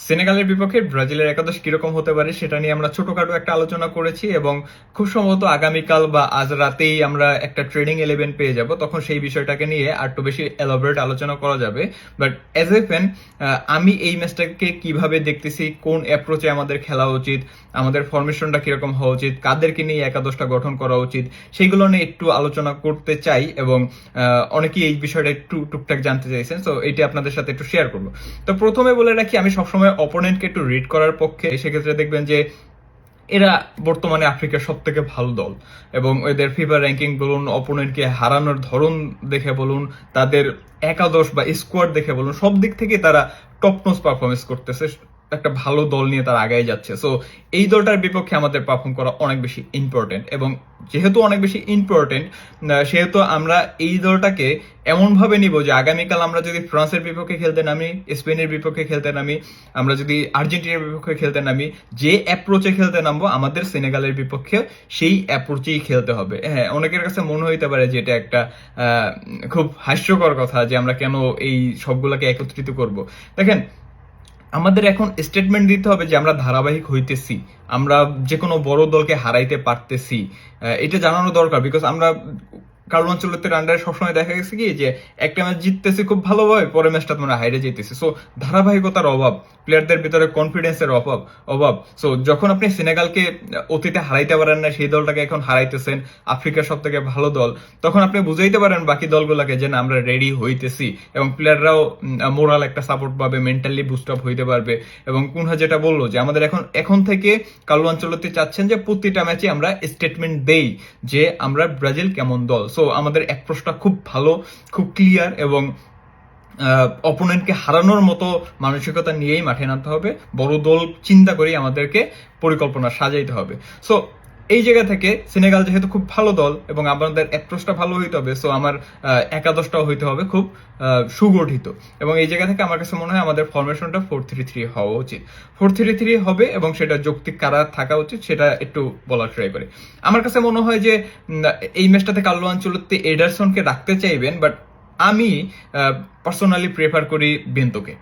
সেনেগালের বিপক্ষে ব্রাজিলের একাদশ কীরকম হতে পারে সেটা নিয়ে আমরা ছোটখাটো একটা আলোচনা করেছি এবং খুব সম্ভবত আগামীকাল বা আজ রাতেই আমরা একটা ট্রেনিং ইলেভেন পেয়ে যাব, তখন সেই বিষয়টাকে নিয়ে আর একটু বেশি এলাবোরেট আলোচনা করা যাবে। বাট এজ এ ফ্যান আমি এই ম্যাচটাকে কীভাবে দেখতেছি, কোন অ্যাপ্রোচে আমাদের খেলা উচিত, আমাদের ফরমেশনটা কীরকম হওয়া উচিত, কাদেরকে নিয়ে একাদশটা গঠন করা উচিত, সেইগুলো নিয়ে একটু আলোচনা করতে চাই এবং অনেকেই এই বিষয়টা একটু টুকটাক জানতে চাইছেন সো এটা আপনাদের সাথে একটু শেয়ার করব। তো প্রথমে বলে রাখি, আমি সবসময় অপোনেন্টকে একটু রিড করার পক্ষে সেক্ষেত্রে দেখবেন যে এরা বর্তমানে আফ্রিকার সব থেকে ভালো দল এবং এদের ফিফা র্যাঙ্কিং বলুন অপোনেন্টকে হারানোর ধরন দেখে বলুন, তাদের একাদশ বা স্কোয়াড দেখে বলুন সব দিক থেকে তারা টপ নোস পারফরমেন্স করতেছে। একটা ভালো দল নিয়ে তারা আগায় যাচ্ছে। সো এই দলটার বিপক্ষে আমাদের পারফর্ম করা অনেক বেশি ইম্পর্টেন্ট এবং যেহেতু অনেক বেশি ইম্পর্টেন্ট সেহেতু আমরা এই দলটাকে এমনভাবে নিব যে আগামীকাল আমরা যদি ফ্রান্সের বিপক্ষে খেলতে নামি, স্পেনের বিপক্ষে খেলতে নামি, আমরা যদি আর্জেন্টিনার বিপক্ষে খেলতে নামি, যে অ্যাপ্রোচে খেলতে নামবো, আমাদের সেনেগালের বিপক্ষে সেই অ্যাপ্রোচেই খেলতে হবে। হ্যাঁ অনেকের কাছে মনে হইতে পারে যে এটা একটা খুব হাস্যকর কথা যে আমরা কেন এই সবগুলোকে একত্রিত করব। দেখেন আমাদের এখন স্টেটমেন্ট দিতে হবে যে আমরা ধারাবাহিক হইতেছি, আমরা যে কোনো বড় দলকে হারাইতে পারতেছি। এটা জানানো দরকার বিকজ আমরা কার্লো অঞ্চলের আন্ডারে সবসময় দেখা গেছে কি যে একটা ম্যাচ জিততেছি খুব ভালোভাবে, পরের ম্যাচটা তোমরা হাইরে যেতেছি সো ধারাবাহিকতার অভাব। প্লেয়ারদের ভিতরে কনফিডেন্সের অভাব অভাব। সো যখন আপনি সেনেগালকে অতীতে হারাইতে পারেন না সেই দলটাকে এখন হারাইতেছেন, আফ্রিকার সব থেকে ভালো দল, তখন আপনি বুঝাইতে পারেন বাকি দলগুলোকে যে, না, আমরা রেডি হইতেছি। এবং প্লেয়াররাও মোরাল একটা সাপোর্ট পাবে মেন্টালি বুস্ট আপ হইতে পারবে। এবং কুনহা যেটা বলল যে, আমাদের এখন এখন থেকে কালু অঞ্চলতে চাচ্ছেন যে, প্রতিটা ম্যাচে আমরা স্টেটমেন্ট দেই যে, আমরা ব্রাজিল কেমন দল। সো আমাদের অ্যাপ্রোচটা খুব ভালো, খুব ক্লিয়ার এবং অপোনেন্টকে হারানোর মতো মানসিকতা নিয়েই মাঠে নামতে হবে। বড় দল চিন্তা করেই আমাদেরকে পরিকল্পনা সাজাইতে হবে। সো এই জায়গা থেকে সেনেগাল যেহেতু খুব ভালো দল এবং আমাদের অ্যাপ্রোচটা ভালো হইতে হবে সো আমার একাদশটাও হইতে হবে খুব সুগঠিত। এবং এই জায়গা থেকে আমার কাছে মনে হয় আমাদের ফরমেশনটা ফোর থ্রি থ্রি হওয়া উচিত। ফোর থ্রি থ্রি হবে এবং সেটা যৌক্তিক কারা থাকা উচিত সেটা একটু বলার ট্রাই করে। আমার কাছে মনে হয় যে এই ম্যাচটাতে কাল্লো অঞ্চলতে এডারসনকে রাখতে চাইবেন বাট আমি পার্সোনালি প্রেফার করি বেন্তোকে।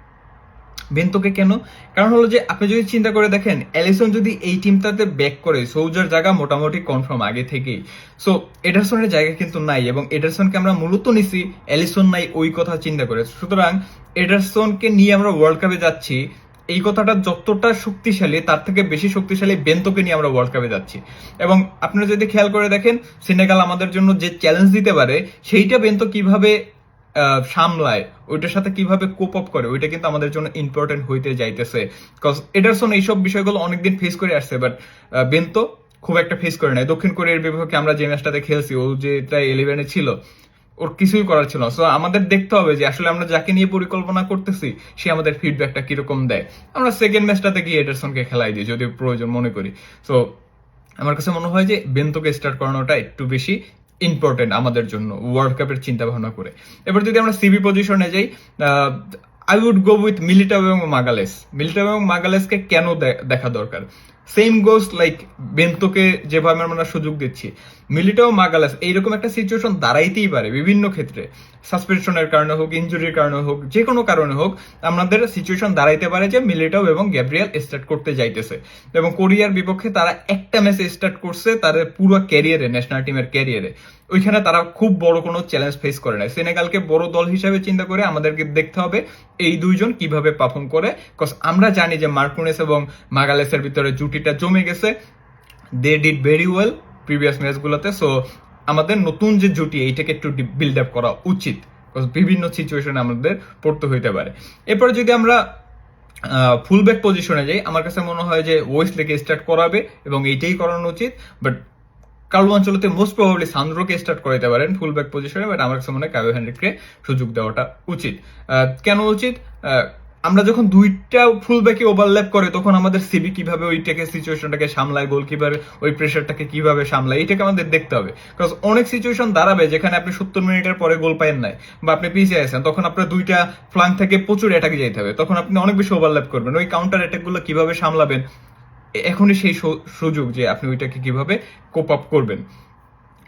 বেন্তোকে কেন? কারণ হলো যে, আপনি যদি চিন্তা করে দেখেন অ্যালিসন যদি এই টিমটাতে ব্যাক করে সৌজার জায়গা মোটামুটি কনফার্ম আগে থেকেই। সো এডারসনের জায়গা কিন্তু নাই এবং এডারসনকে আমরা মূলত নিছি অ্যালিসন নাই ওই কথা চিন্তা করে। সুতরাং, এডারসনকে নিয়ে আমরা ওয়ার্ল্ড কাপে যাচ্ছি, এই কথাটা যতটা শক্তিশালী, তার থেকে বেশি শক্তিশালী বেন্তোকে নিয়ে আমরা ওয়ার্ল্ড কাপে যাচ্ছি। এবং আপনারা যদি খেয়াল করে দেখেন, সেনেগাল আমাদের জন্য যে চ্যালেঞ্জ দিতে পারে, সেইটা বেন্তো কীভাবে সামলায়, ওইটার সাথে কীভাবে কোপ আপ করে, ওইটা কিন্তু আমাদের জন্য ইম্পর্টেন্ট হইতে যাইতেছে। কজ এডারসন এইসব বিষয়গুলো অনেকদিন ফেস করে আসছে বাট বেন্তো খুব একটা ফেস করে নাই। দক্ষিণ কোরিয়ার বিপক্ষে আমরা যে ম্যাচটাতে খেলছি, ও যে প্রায় ইলেভেনে ছিল, ওর কিছুই করার ছিল সো আমাদের দেখতে হবে যে আসলে আমরা যাকে নিয়ে পরিকল্পনা করতেছি, সে আমাদের ফিডব্যাকটা কীরকম দেয়। আমরা সেকেন্ড ম্যাচটাতে গিয়ে এডারসনকে খেলাই দিই যদি প্রয়োজন মনে করি। সো আমার কাছে মনে হয় যে বেন্তোকে স্টার্ট করানোটা একটু বেশি ইম্পর্টেন্ট আমাদের জন্য ওয়ার্ল্ড কাপের চিন্তা ভাবনা করে। এবার যদি আমরা সিবি পজিশনে যাই I would go with Militao এবং মাগালেস মিলিটাও এবং মাগালেসকে কেন দেখা দরকার? সেম গোস লাইক বেন্তোকে যেভাবে আমরা সুযোগ দিচ্ছি। মিলিটাও মাগালেস এইরকম একটা সিচুয়েশন দাঁড়াইতেই পারে বিভিন্ন ক্ষেত্রে। সাসপেনশনের কারণে হোক ইনজুরির কারণে হোক যে কোনো কারণে হোক, আমাদের সিচুয়েশন দাঁড়াইতে পারে যে মিলিটাও এবং গ্যাব্রিয়াল স্টার্ট করতে যাইতেছে। এবং কোরিয়ার বিপক্ষে তারা একটা ম্যাচে স্টার্ট করছে তাদের পুরো ক্যারিয়ারে ন্যাশনাল টিমের ক্যারিয়ারে ওইখানে তারা খুব বড় কোনো চ্যালেঞ্জ ফেস করে নাই। সেনেগালকে বড় দল হিসেবে চিন্তা করে আমাদেরকে দেখতে হবে এই দুইজন কীভাবে পারফর্ম করে। কজ আমরা জানি যে মার্কুনেস এবং মাগালেসের ভিতরে জুটিটা জমে গেছে। They did very well previous ম্যাচগুলোতে so আমাদের নতুন যে জুটি, এইটাকে একটু বিল্ড আপ করা উচিত। বিভিন্ন সিচুয়েশনে আমাদের পড়তে হইতে পারে। এরপরে যদি আমরা ফুলব্যাক পজিশনে যাই, আমার কাছে মনে হয় যে ওয়েস্ট লেকে স্টার্ট করাবে এবং এইটাই করানো উচিত। But Carlo Ancelotti most probably সান্দ্রোকে start করাইতে পারেন ফুল ব্যাক পজিশনে বাট আমার কাছে মনে হয় কাবে হ্যান্ড্রিককে সুযোগ দেওয়াটা উচিত। কেন উচিত? আমরা যখন দুইটা ফুল ব্যাকে ওভারল্যাপ করে, তখন আমাদের সিবি কীভাবে ওইটাকে সিচুয়েশনটাকে সামলায় গোল কীভাবে ওই প্রেশারটাকে কীভাবে সামলায়, এটাকে আমাদের দেখতে হবে। বিকজ অনেক সিচুয়েশন দাঁড়াবে যেখানে আপনি সত্তর মিনিটের পরে গোল পাইন নাই, বা আপনি পিছিয়ে আছেন, তখন আপনার দুইটা ফ্লাং থেকে প্রচুর অ্যাটাকে যেতে হবে, তখন আপনি অনেক বেশি ওভারল্যাপ করবেন। ওই কাউন্টার অ্যাটাকগুলো কীভাবে সামলাবেন এখনই সেই সুযোগ যে আপনি ওইটাকে কীভাবে কোপ আপ করবেন।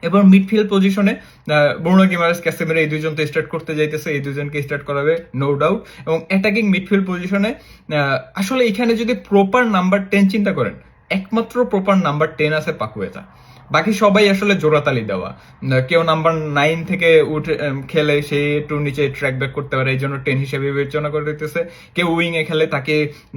এবার মিডফিল্ড পজিশনে ব্রুনো গিমারেস ক্যাসেমেরা এই দুজন তো স্টার্ট করতে যাইতেছে, এই দুজনকে স্টার্ট করাবে নো ডাউট এবং অ্যাটাকিং মিডফিল্ড পজিশনে আসলে এখানে যদি প্রপার নাম্বার টেন চিন্তা করেন, একমাত্র প্রপার নাম্বার টেন আছে পাকুয়েতা বাকি সবাই আসলে জোড়াতালি দেওয়া। কেউ নাম্বার নাইন থেকে উঠে খেলে সে একটু নিচে ট্র্যাক ব্যাক করতে পারে, এই জন্য টেন হিসেবে বিবেচনা করা হইতেছে। কেউ উইং এ খেলে তাকে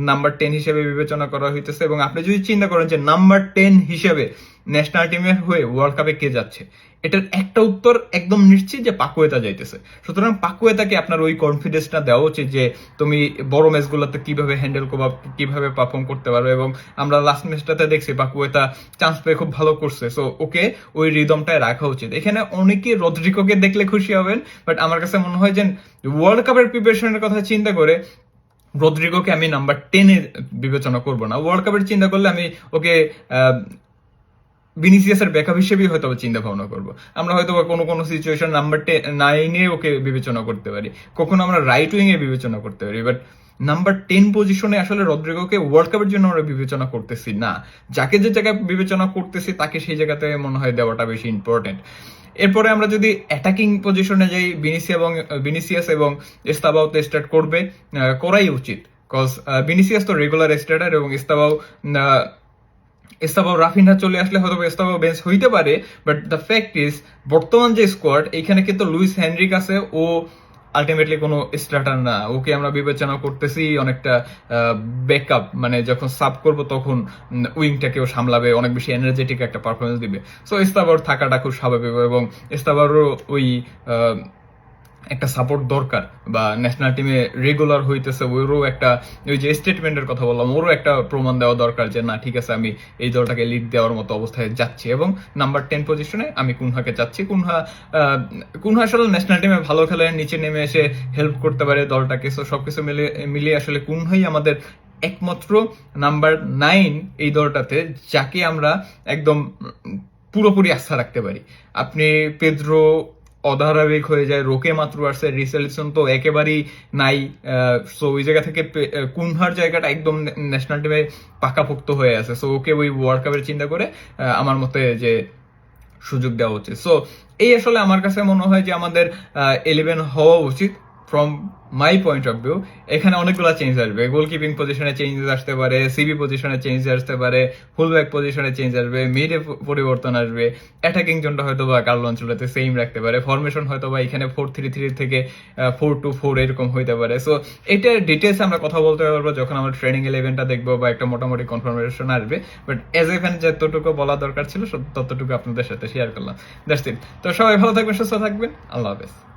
নাম্বার টেন হিসেবে বিবেচনা করা হইতেছে। এবং আপনি যদি চিন্তা করেন যে নাম্বার টেন হিসেবে ন্যাশনাল টিমের হয়ে ওয়ার্ল্ড কাপে কে যাচ্ছে? এটার একটা উত্তর একদম নিশ্চিত যে পাকুয়েতা যাইতেছে। সুতরাং পাকুয়েতাকে আপনার ওই কনফিডেন্সটা দেওয়া উচিত যে তুমি বড় ম্যাচগুলোতে কীভাবে হ্যান্ডেল করবা, কীভাবে পারফর্ম করতে পারবে এবং আমরা লাস্ট ম্যাচটাতে দেখছি পাকুয়েতা চান্স পেয়ে খুব ভালো করছে। সো ওকে ওই রিদমটায় রাখা উচিত। এখানে অনেকে রদ্রিকোকে দেখলে খুশি হবেন বাট আমার কাছে মনে হয় যে ওয়ার্ল্ড কাপের প্রিপারেশনের কথা চিন্তা করে রদ্রিগোকে আমি নাম্বার টেনে বিবেচনা করব না। ওয়ার্ল্ড কাপের চিন্তা করলে আমি ওকে ভিনিসিয়াসের ব্যাকআপ হিসেবেই হয়তো চিন্তা ভাবনা করব। আমরা হয়তো কোনো কোনো সিচুয়েশন নাম্বার নাইনে ওকে বিবেচনা করতে পারি। কখনো আমরা রাইট উইং এ বিবেচনা করতে পারি। বাট নাম্বার টেন পজিশনে আসলে রদ্রিগোকে ওয়ার্ল্ড কাপের জন্য আমরা বিবেচনা করতেছি না। যাকে যে জায়গায় বিবেচনা করতেছি, তাকে সেই জায়গাতে মনে হয় দেওয়াটা বেশি ইম্পর্টেন্ট এরপরে আমরা যদি অ্যাটাকিং পজিশনে যাই বিনিসিয়া এবং বিনিসিয়াস এবং এস্তাবাউতে স্টার্ট করবে করাই উচিত। কজ বিনিসিয়াস তো রেগুলার স্টার্টার এবং ইস্তাবাউ আহ, ইস্তাবাও রাফিনহা চলে আসলে হয়তো ইস্তাবাও বেঞ্চ হইতে পারে বাট দ্য ফ্যাক্ট ইজ বর্তমান যে স্কোয়াড এখানে কিন্তু লুইস হেনরিক আছে ও আলটিমেটলি কোনো স্টার্টার না। ওকে আমরা বিবেচনা করতেছি অনেকটা ব্যাকআপ মানে যখন সাব করব তখন উইংটাকেও সামলাবে অনেক বেশি এনার্জেটিক একটা পারফরমেন্স দিবে। সো ইস্তাবার থাকাটা খুব স্বাভাবিক এবং ইস্তাবারও ওই একটা সাপোর্ট দরকার বা ন্যাশনাল টিমে রেগুলার হইতেছে, ওরও একটা, ওই যে স্টেটমেন্টের কথা বললাম, ওরও একটা প্রমাণ দেওয়া দরকার যে, না, ঠিক আছে, আমি এই দলটাকে লিড দেওয়ার মতো অবস্থায় যাচ্ছি। এবং নাম্বার টেন পজিশনে আমি কুনহাকে চাচ্ছি কুনহা কুনহা আসলে ন্যাশনাল টিমে ভালো খেলে, নিচে নেমে এসে হেল্প করতে পারে দলটাকে। সো সবকিছু মিলে, মিলিয়ে আসলে কুনহাই আমাদের একমাত্র নাম্বার নাইন এই দলটাতে, যাকে আমরা একদম পুরোপুরি আস্থা রাখতে পারি। আপনি পেদ্রো অধারাবিক হয়ে যায়। রোকে মাত্র আসছে রিসেলিসন তো একেবারেই নাই। সো ওই জায়গা থেকে কুনহার জায়গাটা একদম ন্যাশনাল টিমে পাকাপোক্ত হয়ে আছে। সো ওকে ওই ওয়ার্ল্ড কাপের চিন্তা করে আমার মতে যে সুযোগ দেওয়া উচিত। সো এই আসলে আমার কাছে মনে হয় যে আমাদের ইলেভেন হওয়া উচিত। From my point of view এখানে অনেকগুলো চেঞ্জ আসবে। গোলকিপিং পজিশনে চেঞ্জেস আসতে পারে সিবি পজিশনে চেঞ্জ আসতে পারে ফুল ব্যাক পজিশনে চেঞ্জ আসবে মিডে পরিবর্তন আসবে। অ্যাটাকিং জোনটা হয়তো বা কার্লো অঞ্চলেতে সেম রাখতে পারে। ফরমেশন হয়তো বা এখানে ফোর থ্রি থ্রি থেকে ফোর টু ফোর এরকম হইতে পারে। সো এটার ডিটেলস আমরা কথা বলতে পারব যখন আমরা ট্রেনিং ইলেভেনটা দেখব বা একটা মোটামুটি কনফার্মেশন আসবে। বাট এজ এ ফ্যান যতটুকু বলা দরকার ছিল ততটুকু আপনাদের সাথে শেয়ার করলাম। ইট তো সবাই ভালো থাকবেন, সুস্থ থাকবেন। আল্লাহ হাফেজ।